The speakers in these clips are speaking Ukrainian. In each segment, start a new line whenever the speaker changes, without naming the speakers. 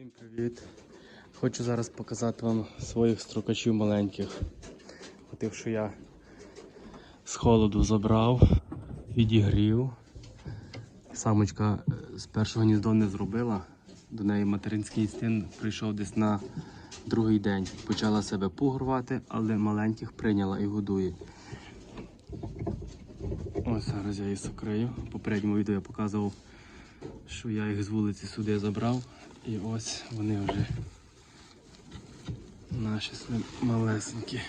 Всім привіт! Хочу зараз показати вам своїх строкачів маленьких. Тих, що я з холоду забрав, відігрів. Самочка е, з першого гніздо не зробила. До неї материнський інстинкт прийшов десь на другий день. Почала себе пугрувати, але маленьких прийняла і годує. Ось зараз я її сокрию. В попередньому відео я показував, що я їх з вулиці сюди забрав. І ось вони вже наші малесенькі.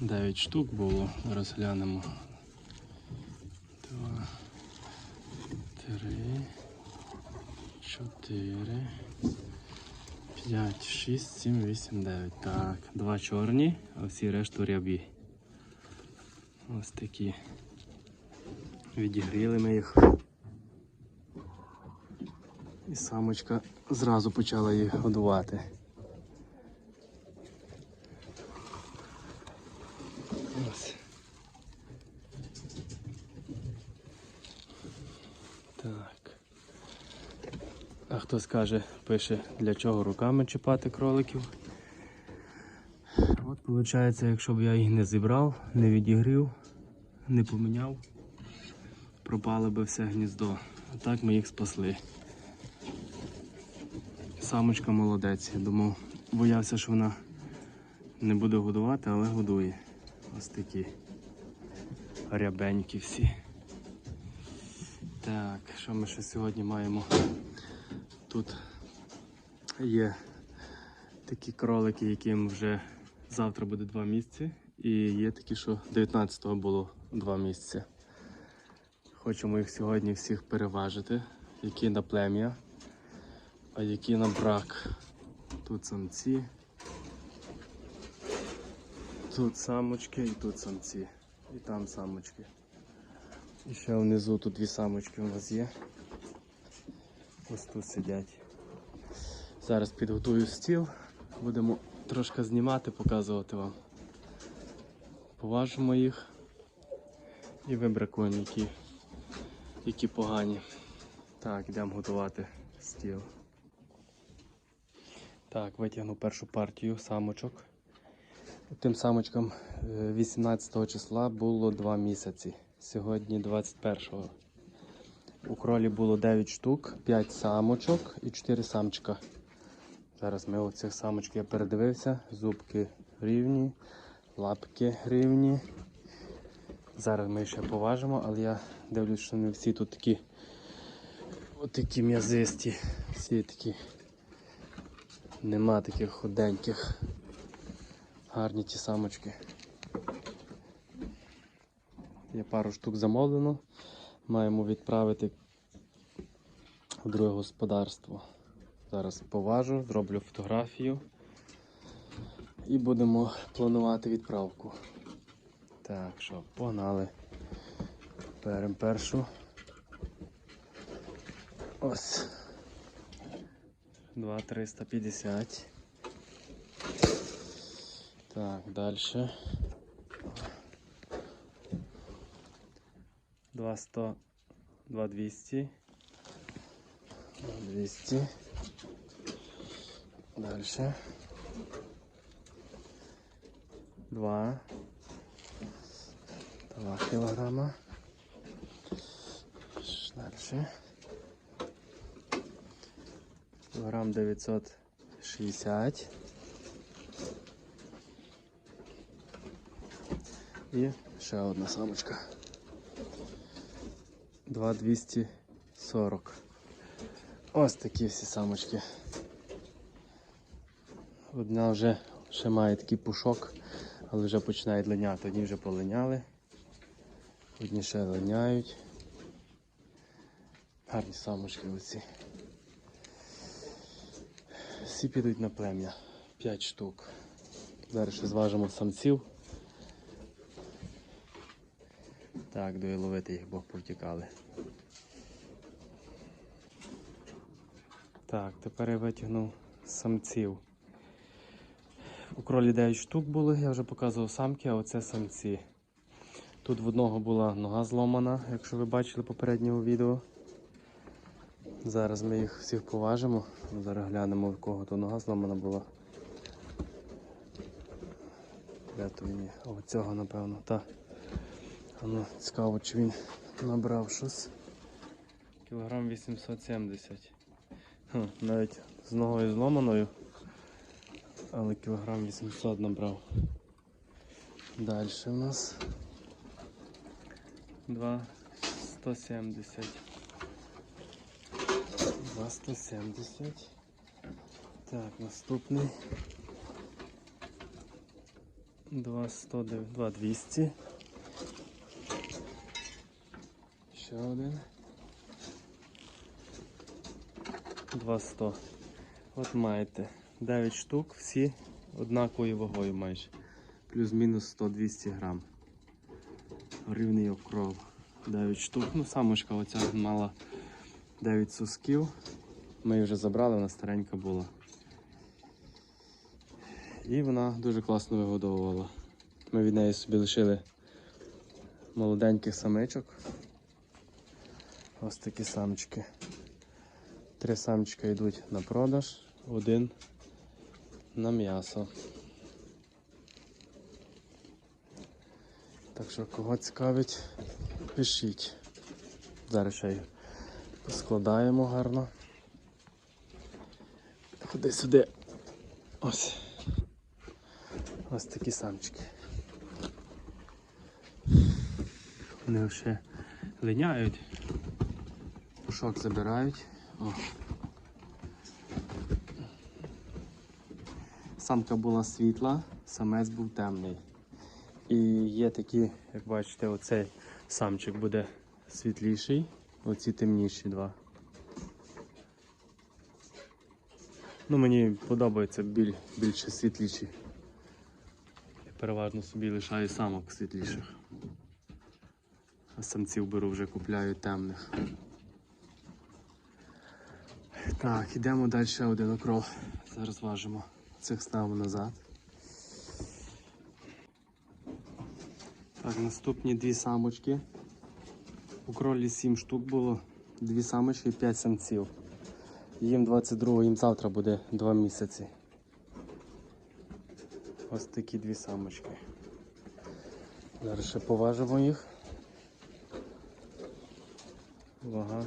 Дев'ять штук було. Зараз глянемо. Два, три, чотири, п'ять, шість, сім, вісім, дев'ять. Так, два чорні, а всі решту рябі. Ось такі. Відігріли ми їх. І самочка зразу почала їх годувати. А хтось каже, пише, для чого руками чіпати кроликів. От виходить, якщо б я їх не зібрав, не відігрів, не поміняв, пропало би все гніздо. А так ми їх спасли. Самочка молодець. Я думав, боявся, що вона не буде годувати, але годує. Ось такі рябенькі всі. Так, що ми ще сьогодні маємо? Тут є такі кролики, яким вже завтра буде два місяці. І є такі, що 19-го було два місяці. Хочемо їх сьогодні всіх переважити, які на плем'я а які на брак. Тут самці, тут самочки і тут самці. І там самочки. І ще внизу тут дві самочки у нас є. Ось тут сидять. Зараз підготую стіл, будемо трошки знімати, показувати вам. Поважимо їх і вибракуємо, які, які погані. Так, йдемо готувати стіл. Так, витягну першу партію самочок. Тим самочкам е, 18 числа було 2 місяці. Сьогодні 21-го. У кролі було 9 штук, 5 самочок і 4 самчика. Зараз ми оцих самочок я передивився. Зубки рівні, лапки рівні. Зараз ми ще поважимо, але я дивлюсь, що не всі тут такі, отакі м'язисті. Всі такі. Нема таких худеньких. Гарні ті самочки. Є пару штук замовлено. Маємо відправити в друге господарство. Зараз поважу, зроблю фотографію і будемо планувати відправку. Так, що, погнали. Беремо першу. Ось. 2 350. Так, дальше. 2 100, 2 200. 200. Дальше. 2. 2 килограмма. Дальше. Кілограм 960. І ще одна самочка. 2240. Ось такі всі самочки. Одна вже ще має такий пушок, але вже починають линяти. Одні вже полиняли, одні ще линяють. Гарні самочки оці. Всі підуть на плем'я. 5 штук. Зараз ще зважимо самців. Так, до ловити їх, бо повтікали. Так, тепер я витягнув самців. У кролі 9 штук було, я вже показував самки, а оце самці. Тут в одного була нога зломана, якщо ви бачили в попередньому відео. Зараз ми їх всіх поважимо. Зараз глянемо, в кого то нога зламана була. Де то? О, цього, напевно, та. А ну, цікаво, чи він набрав щось. Кілограм 870. Хм, навіть з ногою зломаною. Але кілограм 800 набрав. Далі у нас 2 170. 2 170. Так, наступний. 2 109, 2 200. Ще один. 2 100. От маєте 9 штук, всі однаковою вагою майже. Плюс-мінус 100-200 грам. Рівний окров. 9 штук. Ну, самочка оця мала 9 сусків. Ми її вже забрали, вона старенька була. І вона дуже класно вигодовувала. Ми від неї собі лишили молоденьких самичок. Ось такі самчики. Три самчика йдуть на продаж, один на м'ясо. Так що кого цікавить, пишіть. Зараз ще їх поскладаємо гарно. Ходи сюди. Ось. Ось такі самчики. Вони вже линяють. Пушок забирають. О. Самка була світла, самець був темний. І є такі, як бачите, оцей самчик буде світліший, оці темніші два. Ну, мені подобається біль, більше світліші. Я переважно собі лишаю самок світліших. А самців беру вже купляю темних. Так, ідемо далі один окрол. Зараз важимо. Цих ставимо назад. Так, наступні дві самочки. У кролі 7 штук було, дві самочки і 5 самців. Їм 22 їм завтра буде 2 місяці. Ось такі дві самочки. Зараз ще поважимо їх. Вага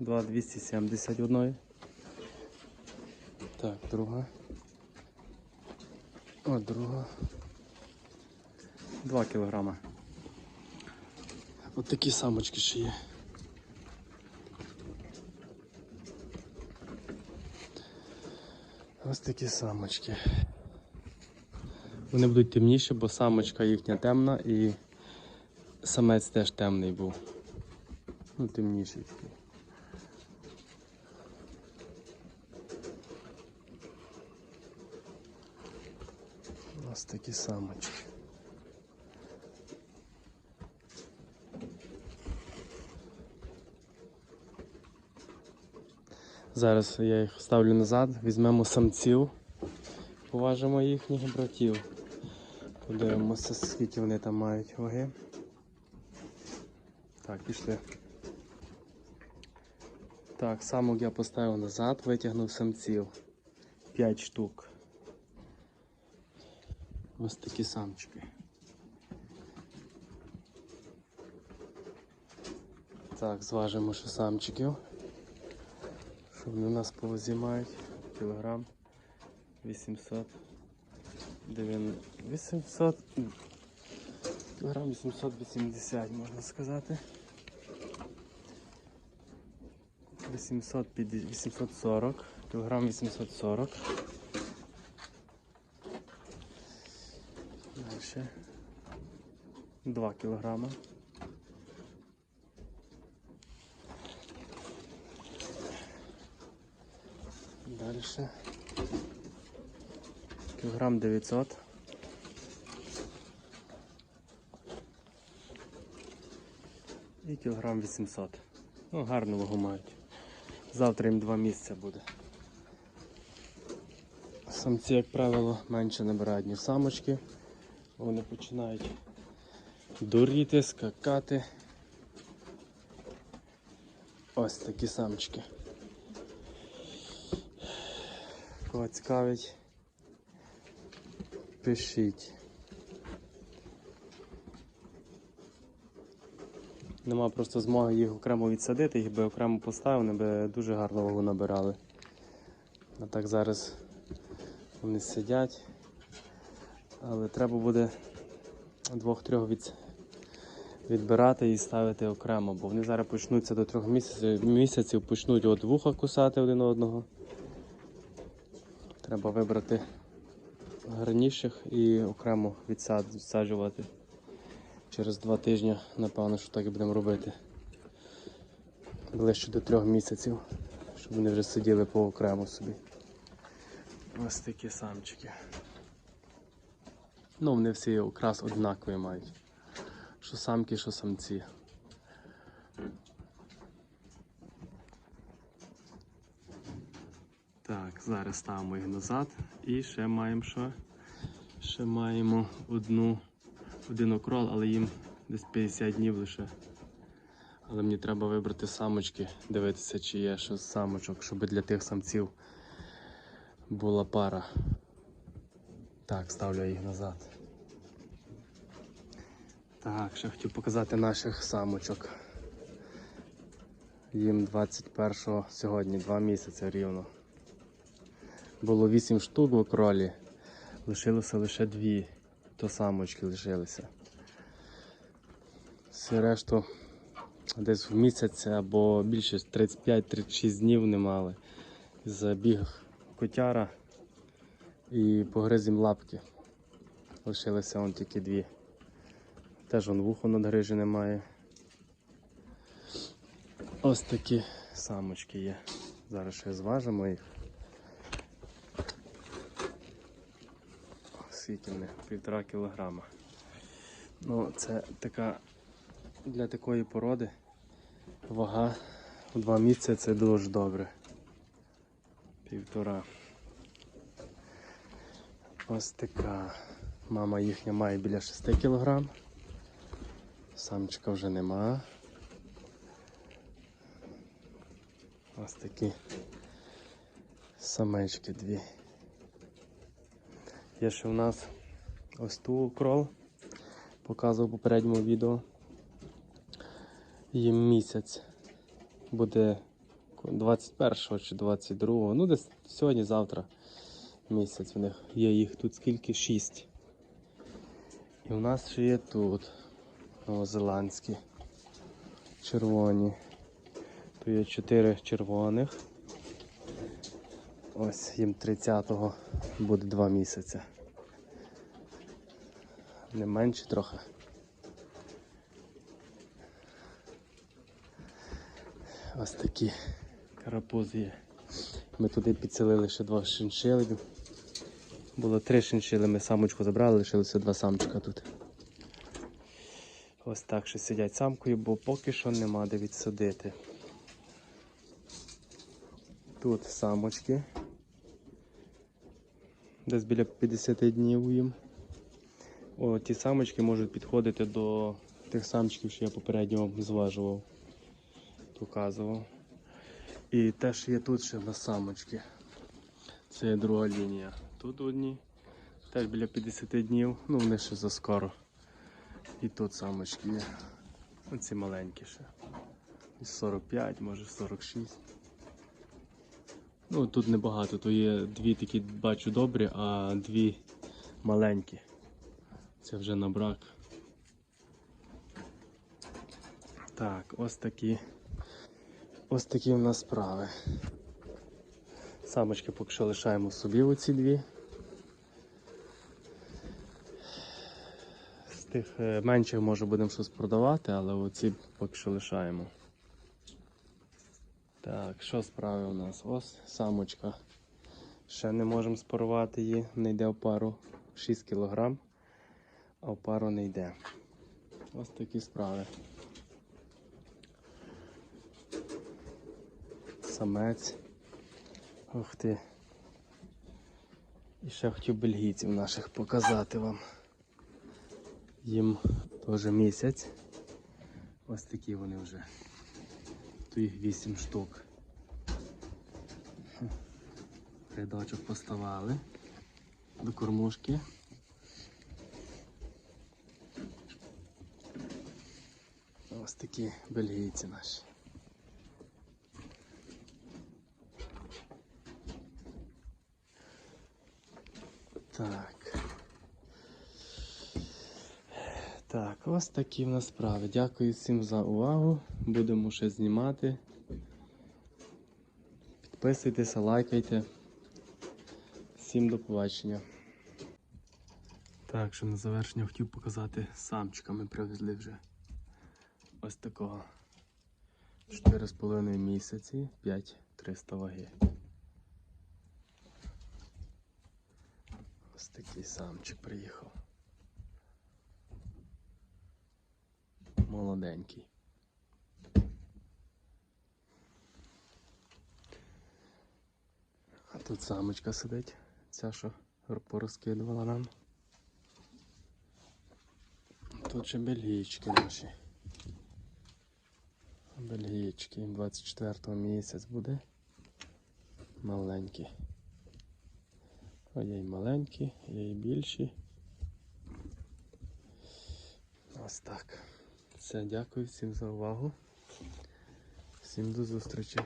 2,270 одної. Так, друга. О, друга. 2 кілограма. От такі самочки ще є. Ось такі самочки. Вони будуть темніші, бо самочка їхня темна і самець теж темний був. Ну, темніший такий. Ось такі самочки. Зараз я їх ставлю назад, візьмемо самців, поважимо їхніх братів. Подивимося, скільки вони там мають ваги. Так, пішли. Так, самок я поставив назад, витягнув самців. 5 штук. Ось такі самчики. Так, зважимо ще самчиків. Що вони у нас по вазі мають? Кілограм 800. 800. Кілограм 880 можна сказати. 850, 840. Кілограм 840. Дальше. 2 кілограма. Дальше. Кілограм 900. І кілограм 800. Ну, гарну вагу мають. Завтра їм два місця буде. Самці, як правило, менше набирають, ніж самочки. Вони починають дуріти, скакати. Ось такі самочки. Кого цікавить, пишіть. Нема просто змоги їх окремо відсадити, їх би окремо поставив, вони би дуже гарно вагу набирали. А так зараз вони сидять. Але треба буде двох-трьох від... відбирати і ставити окремо, бо вони зараз почнуться до трьох місяців, місяців почнуть от вуха кусати один одного. Треба вибрати гарніших і окремо відсаджувати. Через два тижні, напевно, що так і будемо робити. Ближче до трьох місяців, щоб вони вже сиділи по окремо собі. Ось такі самчики. Ну, вони всі якраз однакові мають. Що самки, що самці. Так, зараз ставимо їх назад. І ще маємо що? Ще маємо одну, один окрол, але їм десь 50 днів лише. Але мені треба вибрати самочки, дивитися, чи є ще самочок, щоб для тих самців була пара. Так, ставлю їх назад. Так, ще хотів показати наших самочок. Їм 21 сьогодні, 2 місяці рівно. Було 8 штук в кролі, лишилося лише 2, то самочки лишилися. Все решту десь в місяць або більше 35-36 днів не мали. Забіг котяра і погриз їм лапки. Лишилися он тільки дві. Теж он вухо надгрижі немає. Ось такі самочки є. Зараз ще зважимо їх. Скільки в них? Півтора кілограма. Ну, це така для такої породи вага в два місяці це дуже добре. Півтора. Ось така. Мама їхня має біля 6 кг. Самчика вже нема. Ось такі самечки дві. Є ще в нас ось ту крол, показував в попередньому відео. Їм місяць буде 21 чи 22, ну десь сьогодні-завтра місяць в них. Є їх тут скільки? 6. І у нас ще є тут новозеландські червоні. Тут є 4 червоних. Ось їм 30-го буде 2 місяці. Не менше трохи. Ось такі карапузи є. Ми туди підселили ще два шиншили. Було три шиншили, ми самочку забрали, лишилося два самчика тут. Ось так ще сидять самкою, бо поки що нема де відсадити. Тут самочки. Десь біля 50 днів їм. О, ті самочки можуть підходити до тих самчиків, що я попередньо зважував, показував. І теж є тут ще на самочки. Це є друга лінія. Тут одні, теж біля 50 днів, ну вони ще заскоро. І тут самочки є. Оці маленькі ще. 45, може 46. Ну тут небагато, то є дві такі бачу добрі, а дві маленькі. Це вже на брак. Так, ось такі. Ось такі в нас справи. Самочки поки що лишаємо собі оці дві. З тих е, менших може будемо щось продавати, але оці поки що лишаємо. Так, що справи у нас? Ось самочка. Ще не можемо спарувати її, не йде в пару 6 кг, а в пару не йде. Ось такі справи. Самець. Ух ти. І ще хотів бельгійців наших показати вам. Їм теж місяць. Ось такі вони вже. Тут їх 8 штук. Рядочок поставали до кормушки. Ось такі бельгійці наші. Так. Так, ось такі в нас справи. Дякую всім за увагу. Будемо ще знімати. Підписуйтеся, лайкайте. Всім до побачення. Так, що на завершення хотів показати самчика. Ми привезли вже ось такого 4,5 місяці, 5300 ваги. Ось такий самчик приїхав. Молоденький. А тут самочка сидить, ця, що порозкидувала нам. Тут ще бельгійчики наші. Бельгійчики, їм 24 місяць буде. Маленькі. О, є й маленькі, є й більші. Ось так. Все, дякую всім за увагу. Всім до зустрічі.